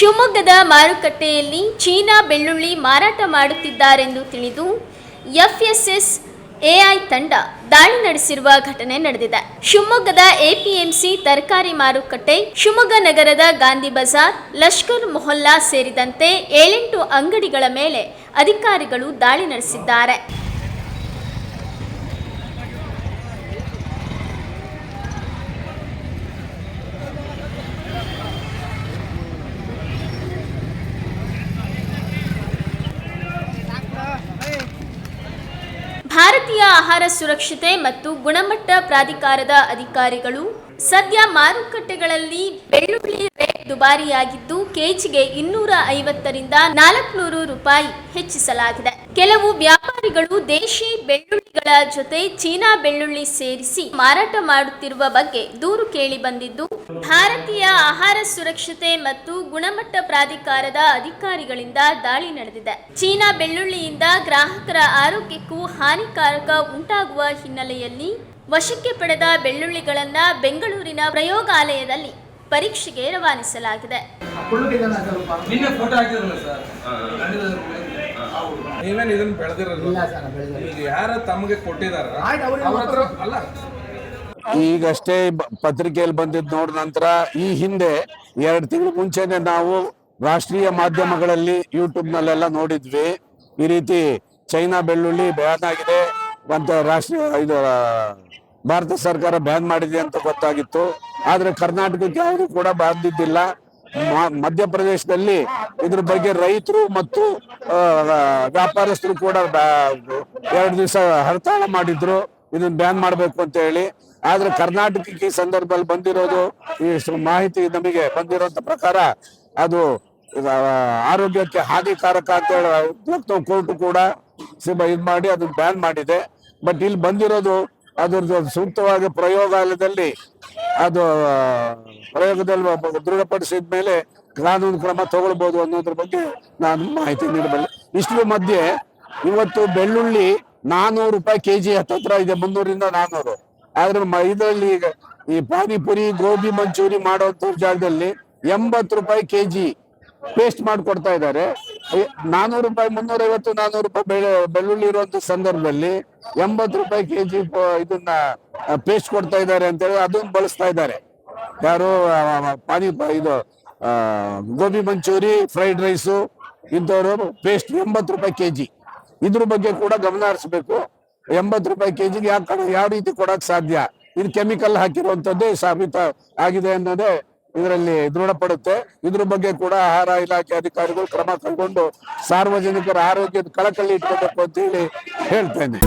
ಶಿವಮೊಗ್ಗದ ಮಾರುಕಟ್ಟೆಯಲ್ಲಿ ಚೀನಾ ಬೆಳ್ಳುಳ್ಳಿ ಮಾರಾಟ ಮಾಡುತ್ತಿದ್ದಾರೆಂದು ತಿಳಿದು ಎಫ್ಎಸ್ಎಸ್ ಎಐ ತಂಡ ದಾಳಿ ನಡೆಸಿರುವ ಘಟನೆ ನಡೆದಿದೆ. ಶಿವಮೊಗ್ಗದ ಎಪಿಎಂಸಿ ತರಕಾರಿ ಮಾರುಕಟ್ಟೆ, ಶಿವಮೊಗ್ಗ ನಗರದ ಗಾಂಧಿ ಬಜಾರ್, ಲಷ್ಕರ್ ಮೊಹಲ್ಲಾ ಸೇರಿದಂತೆ ಏಳೆಂಟು ಅಂಗಡಿಗಳ ಮೇಲೆ ಅಧಿಕಾರಿಗಳು ದಾಳಿ ನಡೆಸಿದ್ದಾರೆ. ಆಹಾರ ಸುರಕ್ಷತೆ ಮತ್ತು ಗುಣಮಟ್ಟ ಪ್ರಾಧಿಕಾರದ ಅಧಿಕಾರಿಗಳು ಸದ್ಯ ಮಾರುಕಟ್ಟೆಗಳಲ್ಲಿ ಬೆಳ್ಳುಳ್ಳಿ ರೇಟ್ ದುಬಾರಿಯಾಗಿದ್ದು, ಕೆಜಿಗೆ ಇನ್ನೂರ ಐವತ್ತರಿಂದ ನಾಲ್ಕುನೂರು ರೂಪಾಯಿ ಹೆಚ್ಚಿಸಲಾಗಿದೆ. ಕೆಲವು ವ್ಯಾಪಾರಿಗಳು ದೇಶಿ ಬೆಳ್ಳುಳ್ಳಿಗಳ ಜೊತೆ ಚೀನಾ ಬೆಳ್ಳುಳ್ಳಿ ಸೇರಿಸಿ ಮಾರಾಟ ಮಾಡುತ್ತಿರುವ ಬಗ್ಗೆ ದೂರು ಕೇಳಿ ಬಂದಿದ್ದು ಭಾರತೀಯ ಆಹಾರ ಸುರಕ್ಷತೆ ಮತ್ತು ಗುಣಮಟ್ಟ ಪ್ರಾಧಿಕಾರದ ಅಧಿಕಾರಿಗಳಿಂದ ದಾಳಿ ನಡೆದಿದೆ. ಚೀನಾ ಬೆಳ್ಳುಳ್ಳಿಯಿಂದ ಗ್ರಾಹಕರ ಆರೋಗ್ಯಕ್ಕೂ ಹಾನಿಕಾರಕ ಉಂಟಾಗುವ ಹಿನ್ನೆಲೆಯಲ್ಲಿ ವಶಕ್ಕೆ ಪಡೆದ ಬೆಳ್ಳುಳ್ಳಿಗಳನ್ನ ಬೆಂಗಳೂರಿನ ಪ್ರಯೋಗಾಲಯದಲ್ಲಿ ಪರೀಕ್ಷೆಗೆ ರವಾನಿಸಲಾಗಿದೆ. ನೀವೇನು ಇದನ್ನ ಬೆಳೆದಿರಲ್ಲ ಇಲ್ಲ ಸರ್ ಬೆಳೆದಿಲ್ಲ. ಈಗ ಯಾರ ತಮಗೆ ಕೊಟ್ಟಿದಾರ? ಆಯ್ತು, ಅವ್ರ ಹತ್ರ ಅಲ್ಲ. ಈಗಷ್ಟೇ ಬ- ಪತ್ರಿಕೆಯಲ್ಲಿ ಬಂದಿದ್ ನೋಡಿದ ನಂತರ ಈ ಹಿಂದೆ ಎರಡು ತಿಂಗಳು ಮುಂಚೆನೆ ನಾವು ರಾಷ್ಟ್ರೀಯ ಮಾಧ್ಯಮಗಳಲ್ಲಿ ಯೂಟ್ಯೂಬ್ನಲ್ಲೆಲ್ಲ ನೋಡಿದ್ವಿ. ಈ ರೀತಿ ಚೈನಾ ಬೆಳ್ಳುಳ್ಳಿ ಬ್ಯಾನ್ ಆಗಿದೆ ಅಂತ ರಾಷ್ಟ್ರೀಯ ಇದು ಭಾರತ ಸರ್ಕಾರ ಬ್ಯಾನ್ ಮಾಡಿದೆ ಅಂತ ಗೊತ್ತಾಗಿತ್ತು. ಆದ್ರೆ ಕರ್ನಾಟಕಕ್ಕೆ ಯಾವುದು ಕೂಡ ಬಂದಿದ್ದಿಲ್ಲ. ಮಧ್ಯಪ್ರದೇಶದಲ್ಲಿ ಇದ್ರ ಬಗ್ಗೆ ರೈತರು ಮತ್ತು ವ್ಯಾಪಾರಸ್ಥರು ಕೂಡ ಎರಡು ದಿವಸ ಹರತಾಳ ಮಾಡಿದ್ರು. ಇದನ್ನ ಬ್ಯಾನ್ ಮಾಡಬೇಕು ಅಂತ ಹೇಳಿ. ಆದ್ರೆ ಕರ್ನಾಟಕಕ್ಕೆ ಈ ಸಂದರ್ಭದಲ್ಲಿ ಬಂದಿರೋದು ಈ ಮಾಹಿತಿ ನಮಗೆ ಬಂದಿರೋಂತ ಪ್ರಕಾರ ಅದು ಆರೋಗ್ಯಕ್ಕೆ ಹಾನಿಕಾರಕ ಅಂತ ಹೇಳಿ ಕೋರ್ಟ್ ಕೂಡ ಇದ್ ಮಾಡಿ ಅದನ್ನ ಬ್ಯಾನ್ ಮಾಡಿದೆ. ಬಟ್ ಇಲ್ಲಿ ಬಂದಿರೋದು ಅದ್ರದ್ದು ಸೂಕ್ತವಾಗಿ ಪ್ರಯೋಗಾಲಯದಲ್ಲಿ ಅದು ಪ್ರಯೋಗದಲ್ಲಿ ದೃಢಪಡಿಸಿದ ಮೇಲೆ ಕಾನೂನು ಕ್ರಮ ತಗೊಳ್ಬೋದು ಅನ್ನೋದ್ರ ಬಗ್ಗೆ ನಾನು ಮಾಹಿತಿ ನೀಡಬಲ್ಲೆ. ಇಷ್ಟು ಮಧ್ಯೆ ಇವತ್ತು ಬೆಳ್ಳುಳ್ಳಿ ನಾನೂರು ರೂಪಾಯಿ ಕೆಜಿ ಹತ್ತತ್ರ ಇದೆ, ಮುನ್ನೂರಿಂದ ನಾನೂರು. ಆದ್ರೆ ಇದರಲ್ಲಿ ಈಗ ಈ ಪಾನಿಪುರಿ, ಗೋಬಿ ಮಂಚೂರಿ ಮಾಡುವಂತ ಜಾಗದಲ್ಲಿ ಎಂಬತ್ತು ರೂಪಾಯಿ ಕೆಜಿ ಪೇಸ್ಟ್ ಮಾಡಿಕೊಡ್ತಾ ಇದ್ದಾರೆ. ನಾನೂರು ರೂಪಾಯಿ ಮುನ್ನೂರ ಐವತ್ತು ನಾನೂರು ರೂಪಾಯಿ ಬೆಳೆ, ಬೆಳ್ಳುಳ್ಳಿ ಇರುವಂತ ಸಂದರ್ಭದಲ್ಲಿ ಎಂಬತ್ತು ರೂಪಾಯಿ ಕೆಜಿ ಇದನ್ನ ಪೇಸ್ಟ್ ಕೊಡ್ತಾ ಇದ್ದಾರೆ ಅಂತ ಹೇಳಿ ಅದನ್ನ ಬಳಸ್ತಾ ಇದ್ದಾರೆ. ಯಾರು ಪಾನಿ ಇದು ಗೋಬಿ ಮಂಚೂರಿ ಫ್ರೈಡ್ ರೈಸು ಇಂಥವ್ರು ಪೇಸ್ಟ್ ಎಂಬತ್ತು ರೂಪಾಯಿ ಕೆಜಿ. ಇದ್ರ ಬಗ್ಗೆ ಕೂಡ ಗಮನ ಹರಿಸ್ಬೇಕು. ಎಂಬತ್ತು ರೂಪಾಯಿ ಕೆಜಿಗೆ ಯಾಕೆ ಯಾವ ರೀತಿ ಕೊಡಕ್ ಸಾಧ್ಯ? ಇದು ಕೆಮಿಕಲ್ ಹಾಕಿರುವಂತದ್ದೇ ಸಾಬೀತ ಆಗಿದೆ ಅನ್ನೋದೇ ಇದರಲ್ಲಿ ದೃಢಪಡುತ್ತೆ ಇದ್ರ ಬಗ್ಗೆ ಕೂಡ ಆಹಾರ ಇಲಾಖೆ ಅಧಿಕಾರಿಗಳು ಕ್ರಮ ಕೈಗೊಂಡು ಸಾರ್ವಜನಿಕರ ಆರೋಗ್ಯದ ಕಳಕಳಿ ಇಟ್ಕೋಬೇಕು ಅಂತ ಹೇಳಿ ಹೇಳ್ತೇನೆ.